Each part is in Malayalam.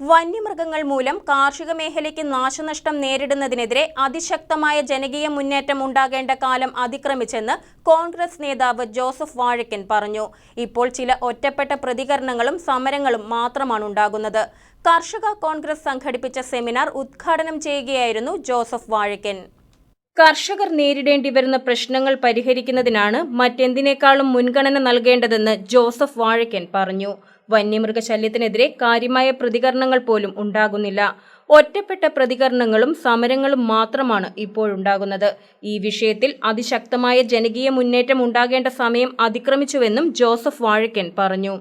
വന്യമൃഗങ്ങൾ മൂലം കാർഷിക മേഖലയ്ക്ക് നാശനഷ്ടം നേരിടുന്നതിനെതിരെ അതിശക്തമായ ജനകീയ മുന്നേറ്റം ഉണ്ടാകേണ്ട കാലം അതിക്രമിച്ചെന്ന് കോൺഗ്രസ് നേതാവ് ജോസഫ് വാഴക്കൻ പറഞ്ഞു. ഇപ്പോൾ ചില ഒറ്റപ്പെട്ട പ്രതികരണങ്ങളും സമരങ്ങളും മാത്രമാണ് ഉണ്ടാകുന്നത്. കർഷക കോൺഗ്രസ് സംഘടിപ്പിച്ച സെമിനാർ ഉദ്ഘാടനം ചെയ്യുകയായിരുന്നു ജോസഫ് വാഴക്കൻ കർഷകർ നേരിടേണ്ടി വരുന്ന പ്രശ്നങ്ങൾ പരിഹരിക്കുന്നതിനാണ് മറ്റെന്തിനേക്കാളും മുൻഗണന നൽകേണ്ടതെന്ന് ജോസഫ് വാഴക്കൻ പറഞ്ഞു. വന്യമൃഗശല്യത്തിനെതിരെ കാര്യമായ പ്രതികരണങ്ങൾ പോലും ഉണ്ടാകുന്നില്ല. ഒറ്റപ്പെട്ട പ്രതികരണങ്ങളും സമരങ്ങളും മാത്രമാണ് ഇപ്പോഴുണ്ടാകുന്നത്. ഈ വിഷയത്തിൽ അതിശക്തമായ ജനകീയ മുന്നേറ്റം ഉണ്ടാകേണ്ട സമയം അതിക്രമിച്ചുവെന്നും ജോസഫ് വാഴക്കൻ പറഞ്ഞു.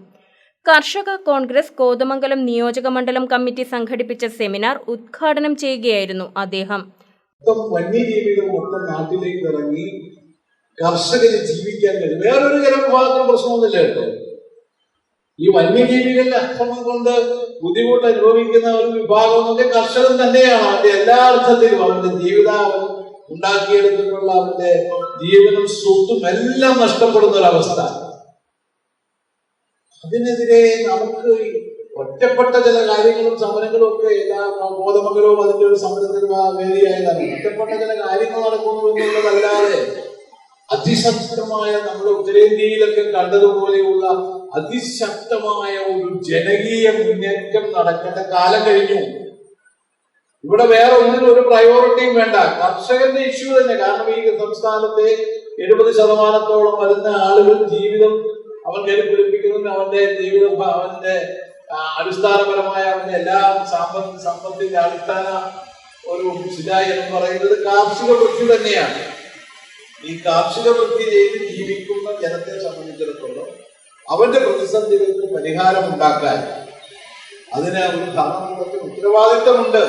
കർഷക കോൺഗ്രസ് കോതമംഗലം നിയോജകമണ്ഡലം കമ്മിറ്റി സംഘടിപ്പിച്ച സെമിനാർ ഉദ്ഘാടനം ചെയ്യുകയായിരുന്നു അദ്ദേഹം. മൊത്തം വന്യജീവികൾ മൊത്തം നാട്ടിലേക്ക് ഇറങ്ങി കർഷകര് ജീവിക്കാൻ കഴിയും. വേറൊരു ജനവിഭാഗത്തിന് പ്രശ്നമൊന്നുമില്ല കേട്ടോ. ഈ വന്യജീവികളുടെ അക്രമം കൊണ്ട് ബുദ്ധിമുട്ട് അനുഭവിക്കുന്ന ഒരു വിഭാഗം എന്ന് കർഷകൻ തന്നെയാണ്. അവന്റെ എല്ലാ അർത്ഥത്തിലും അവന്റെ ജീവിതാവൻ ഉണ്ടാക്കിയെടുത്തിട്ടുള്ള അവന്റെ ജീവനും സ്വത്തും എല്ലാം നഷ്ടപ്പെടുന്ന ഒരവസ്ഥ അതിനെതിരെ നമുക്ക് ഒറ്റപ്പെട്ട ചില കാര്യങ്ങളും സമരങ്ങളും ഒക്കെ ബോധമംഗലവും അതിന്റെ ഒരു സമരത്തിന് വേദിയായതാണ്. ഒറ്റപ്പെട്ട ചില കാര്യങ്ങൾ നടക്കുന്നു എന്നുള്ളതല്ലാതെ അതിശക്തമായ നമ്മുടെ ഉത്തരേന്ത്യയിലൊക്കെ കണ്ടതുപോലെയുള്ള അതിശക്തമായ ഒരു ജനകീയ മുന്നേറ്റം നടക്കേണ്ട കാലം കഴിഞ്ഞു. ഇവിടെ വേറെ ഒന്നിനും ഒരു പ്രയോറിറ്റിയും വേണ്ട. കർഷകന്റെ ഇഷ്യൂ തന്നെ. കാരണം ഈ സംസ്ഥാനത്തെ എഴുപത് ശതമാനത്തോളം വരുന്ന ആളുകൾ ജീവിതം അവൻ കരുപിടിപ്പിക്കുന്നതിന് അവന്റെ ജീവിതം അവന്റെ അടിസ്ഥാനപരമായ അവന്റെ എല്ലാ സാമ്പത്തിക സമ്പത്തിന്റെ അടിസ്ഥാന ഒരു ശിലായി എന്ന് പറയുന്നത് കാർഷിക വൃത്തി തന്നെയാണ്. ഈ കാർഷിക വൃത്തി ചെയ്ത് ജീവിക്കുന്ന ജനത്തെ സംബന്ധിച്ചിടത്തോളം അവന്റെ പ്രതിസന്ധികൾക്ക് പരിഹാരം ഉണ്ടാക്കാൻ അതിന് ഒരു ഭരണകൂടത്തിന് ഉത്തരവാദിത്തമുണ്ട്.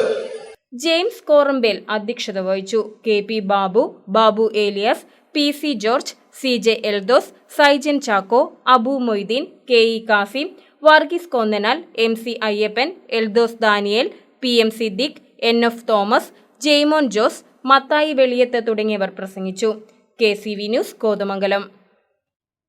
ജെയിംസ് കോറമ്പേൽ അധ്യക്ഷത വഹിച്ചു. K P Babu Babu Elias P C George C J Eldhose Saijan Chacko Abu Moideen K E Kasim Varghese Konnanal M C Ayyappan Eldhose Daniel P M Siddique N F Thomas Jaimon Jose Mathai Veliyath തുടങ്ങിയവർ പ്രസംഗിച്ചു. K C V news Kothamangalam.